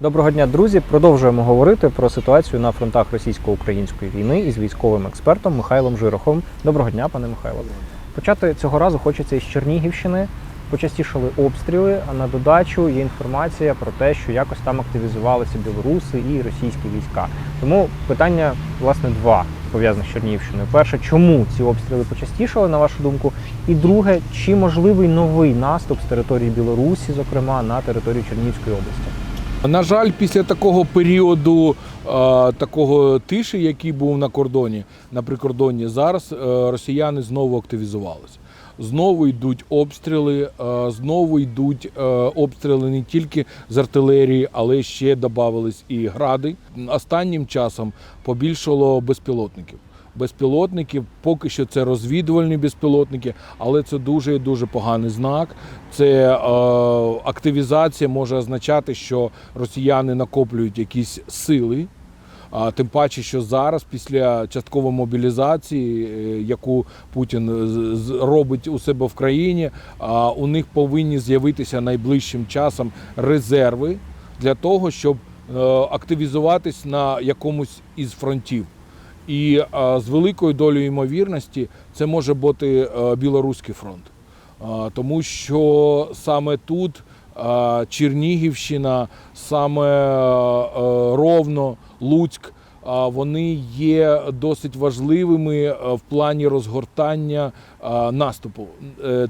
Доброго дня, друзі. Продовжуємо говорити про ситуацію на фронтах російсько-української війни із військовим експертом Михайлом Жироховим. Доброго дня, пане Михайло. Почати цього разу хочеться із Чернігівщини. Почастішали обстріли, а на додачу є інформація про те, що якось там активізувалися білоруси і російські війська. Тому питання, власне, два пов'язаних з Чернігівщиною. Перше, чому ці обстріли почастішали, на вашу думку? І друге, чи можливий новий наступ з території Білорусі, зокрема на територію Чернігівської області? На жаль, після такого періоду е, такого тиші, який був на кордоні, на прикордонні, зараз е, росіяни знову активізувалися. Знову йдуть обстріли, е, знову йдуть обстріли не тільки з артилерії, але ще додавались і гради. Останнім часом побільшало безпілотників. Безпілотників, поки що це розвідувальні безпілотники, але це дуже і дуже поганий знак. Це е, активізація може означати, що росіяни накоплюють якісь сили. А тим паче, що зараз, після часткової мобілізації, е, яку Путін робить у себе в країні, у них повинні з'явитися найближчим часом резерви для того, щоб е, активізуватись на якомусь із фронтів. І з великою долею ймовірності це може бути е, білоруський фронт, тому що саме тут Чернігівщина, саме е, Ровно, Луцьк. Вони є досить важливими е, в плані розгортання наступу.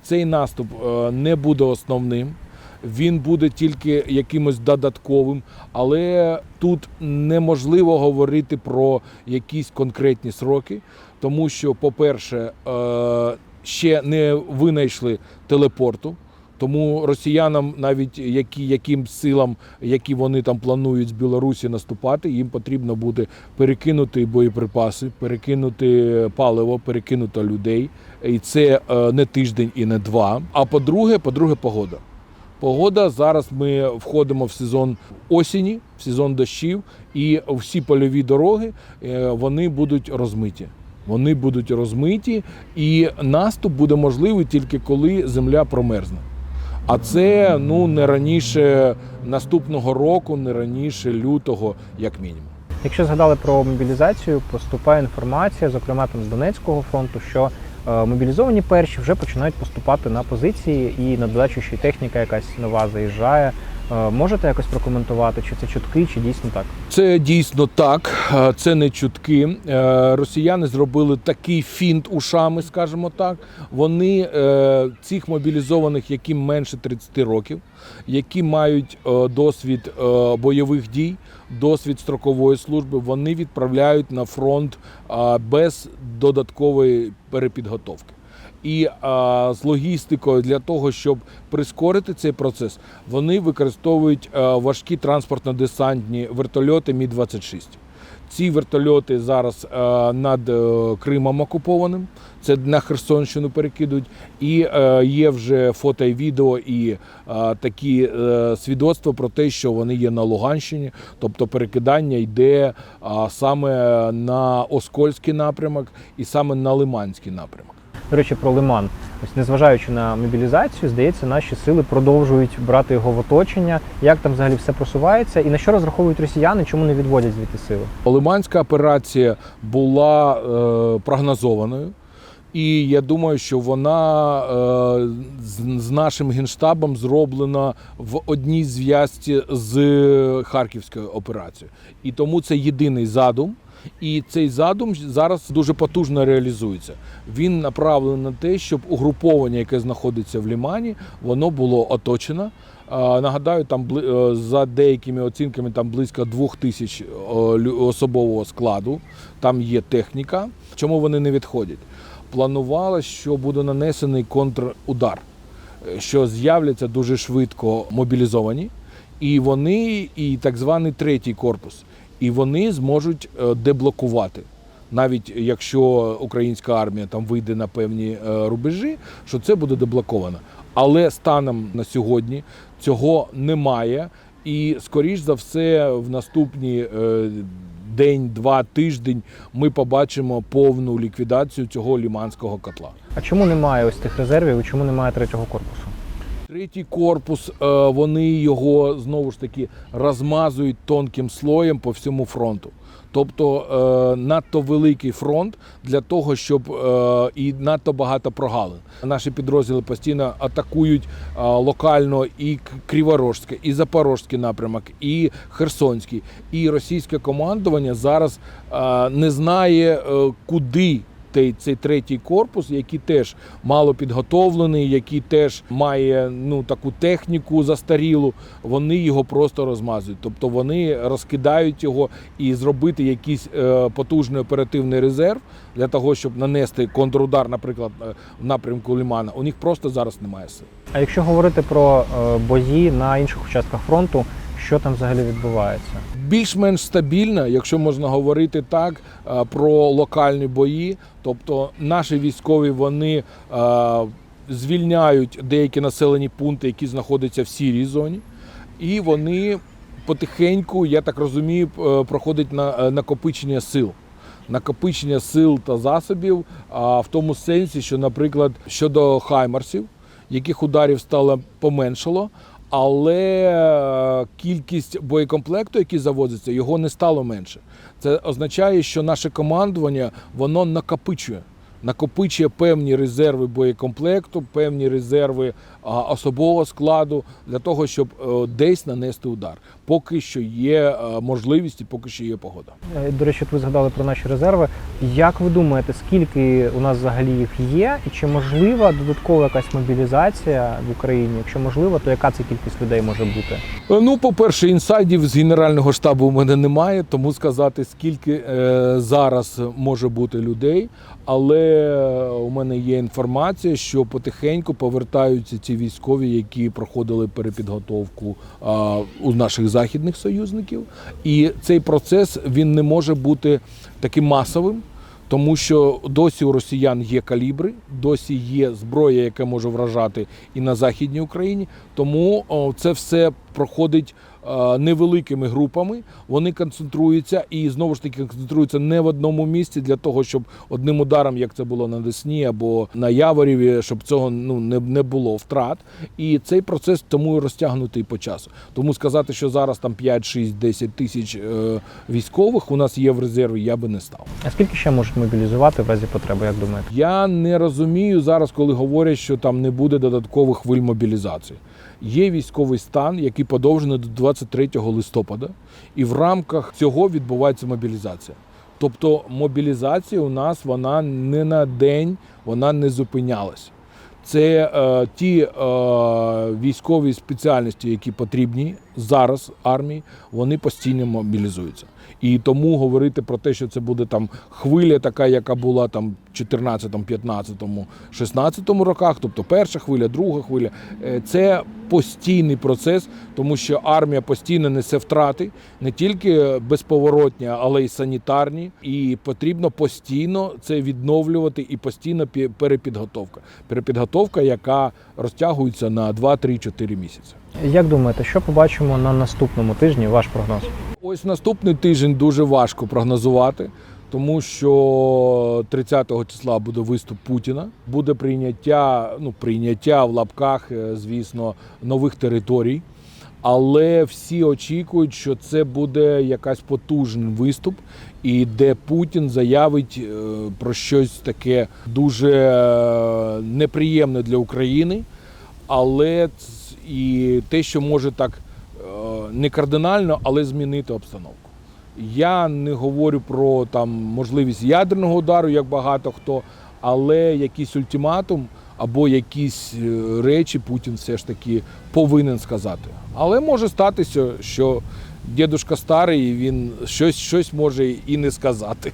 Цей наступ не буде основним, він буде тільки якимось додатковим, але тут неможливо говорити про якісь конкретні сроки, тому що, по-перше, е, ще не винайшли телепорту. Тому росіянам, навіть які, яким силам, які вони там планують з Білорусі наступати, їм потрібно буде перекинути боєприпаси, перекинути паливо, перекинути людей. І це е, не тиждень і не два. А по-друге, по-друге, погода. Погода зараз ми входимо в сезон осені, в сезон дощів, і всі польові дороги е, вони будуть розмиті. Вони будуть розмиті, і наступ буде можливий тільки коли земля промерзне. А це ну не раніше наступного року, не раніше лютого, як мінімум. Якщо згадали про мобілізацію, поступає інформація, зокрема там з Донецького фронту, що мобілізовані перші вже починають поступати на позиції, і на додачу ще й техніка якась нова заїжджає. Е, можете якось прокоментувати, чи це чутки, чи дійсно так? Це дійсно так, е, це не чутки. Е, Росіяни зробили такий фінт ушами, скажімо так. Вони цих мобілізованих, яким менше 30 років, які мають досвід бойових дій, досвід строкової служби, вони відправляють на фронт без додаткової перепідготовки. І а, з логістикою для того, щоб прискорити цей процес, вони використовують а, важкі транспортно-десантні вертольоти Мі 26 Ці вертольоти зараз а, над е, Кримом окупованим. Це на Херсонщину перекидують. І е, є вже фото і відео, і е, такі е, свідоцтва про те, що вони є на Луганщині. Тобто перекидання йде саме на Оскольський напрямок і саме на Лиманський напрямок. До речі, про Лиман. Ось незважаючи на мобілізацію, здається, наші сили продовжують брати його в оточення. Як там взагалі все просувається, і на що розраховують росіяни, чому не відводять звідти сили? Лиманська операція була е, прогнозованою. І я думаю, що вона е, з, нашим генштабом зроблена в одній зв'язці з Харківською операцією. І тому це єдиний задум. І цей задум зараз дуже потужно реалізується. Він направлений на те, щоб угруповання, яке знаходиться в Лімані, воно було оточено. Нагадаю, там е, за деякими оцінками там близько двох тисяч е, особового складу. Там є техніка. Чому вони не відходять? Планувалось, що буде нанесений контрудар, е, що з'являться дуже швидко мобілізовані, і вони, і так званий третій корпус, і вони зможуть е, деблокувати. Навіть якщо українська армія там вийде на певні е, рубежі, що це буде деблоковано. Але станом на сьогодні цього немає. І скоріш за все, в наступні е, день, два, тиждень ми побачимо повну ліквідацію цього ліманського котла. А чому немає ось тих резервів? Чому немає третього корпусу? Третій корпус, е, вони його знову ж таки розмазують тонким слоєм по всьому фронту. Тобто е, надто великий фронт для того, щоб е, і надто багато прогалин. Наші підрозділи постійно атакують локально і Криворожське, і Запорожський напрямок, і Херсонський. І російське командування зараз не знає, куди цей, третій корпус, який теж мало підготовлений, який теж має ну таку техніку застарілу, вони його просто розмазують. Тобто вони розкидають його і зробити якийсь е, потужний оперативний резерв для того, щоб нанести контрудар, наприклад, е, в напрямку Лімана. У них просто зараз немає сил. А якщо говорити про е, бої на інших участках фронту, що там взагалі відбувається? більш-менш стабільна, якщо можна говорити так, е, про локальні бої. Тобто наші військові вони е, звільняють деякі населені пункти, які знаходяться в сірій зоні, і вони потихеньку, я так розумію, е, проходить на накопичення сил. Накопичення сил та засобів, а в тому сенсі, що, наприклад, щодо хаймарсів, яких ударів стало поменшало, але е, кількість боєкомплекту, який завозиться, його не стало менше. Це означає, що наше командування воно накопичує. Накопичує певні резерви боєкомплекту, певні резерви особового складу для того, щоб е, десь нанести удар. Поки що є е, можливість і поки що є погода. Е, До речі, ви згадали про наші резерви. Як ви думаєте, скільки у нас взагалі їх є, і чи можлива додаткова якась мобілізація в Україні? Якщо можливо, то яка це кількість людей може бути? Ну, по-перше, інсайдів з Генерального штабу у мене немає, тому сказати, скільки зараз може бути людей. Але у мене є інформація, що потихеньку повертаються ці військові, які проходили перепідготовку а, у наших західних союзників. І цей процес він не може бути таким масовим. Тому що досі у росіян є калібри, досі є зброя, яка може вражати і на західній Україні. Тому це все проходить невеликими групами. Вони концентруються і знову ж таки концентруються не в одному місці для того, щоб одним ударом, як це було на Десні або на Яворіві, щоб цього ну не, не було втрат. І цей процес тому і розтягнутий по часу. Тому сказати, що зараз там 5, 6, 10 тисяч е, військових у нас є в резерві, я би не став. А скільки ще можуть мобілізувати в разі потреби, як думаєте? Я не розумію зараз, коли говорять, що там не буде додаткових хвиль мобілізації. Є військовий стан, який подовжений до 23 листопада, і в рамках цього відбувається мобілізація. Тобто мобілізація у нас вона не на день, вона не зупинялась. Це е, ті е, військові спеціальності, які потрібні зараз армії, вони постійно мобілізуються. І тому говорити про те, що це буде там хвиля, така, яка була там в 14, 15, 16 роках, тобто перша хвиля, друга хвиля, е, це постійний процес, тому що армія постійно несе втрати, не тільки безповоротні, але й санітарні. І потрібно постійно це відновлювати і постійно пі- перепідготовка. Перепідготовка, яка розтягується на 2-3-4 місяці. Як думаєте, що побачимо на наступному тижні? Ваш прогноз? Ось наступний тиждень дуже важко прогнозувати, тому що 30-го числа буде виступ Путіна, буде прийняття, ну прийняття в лапках, е, звісно, нових територій. Але всі очікують, що це буде якась потужний виступ, і де Путін заявить е, про щось таке дуже е, неприємне для України, але і те, що може так е, не кардинально, але змінити обстановку. Я не говорю про там можливість ядерного удару, як багато хто, але якийсь ультиматум або якісь е, речі Путін все ж таки повинен сказати. Але може статися, що дідушка старий, він щось, щось може і не сказати.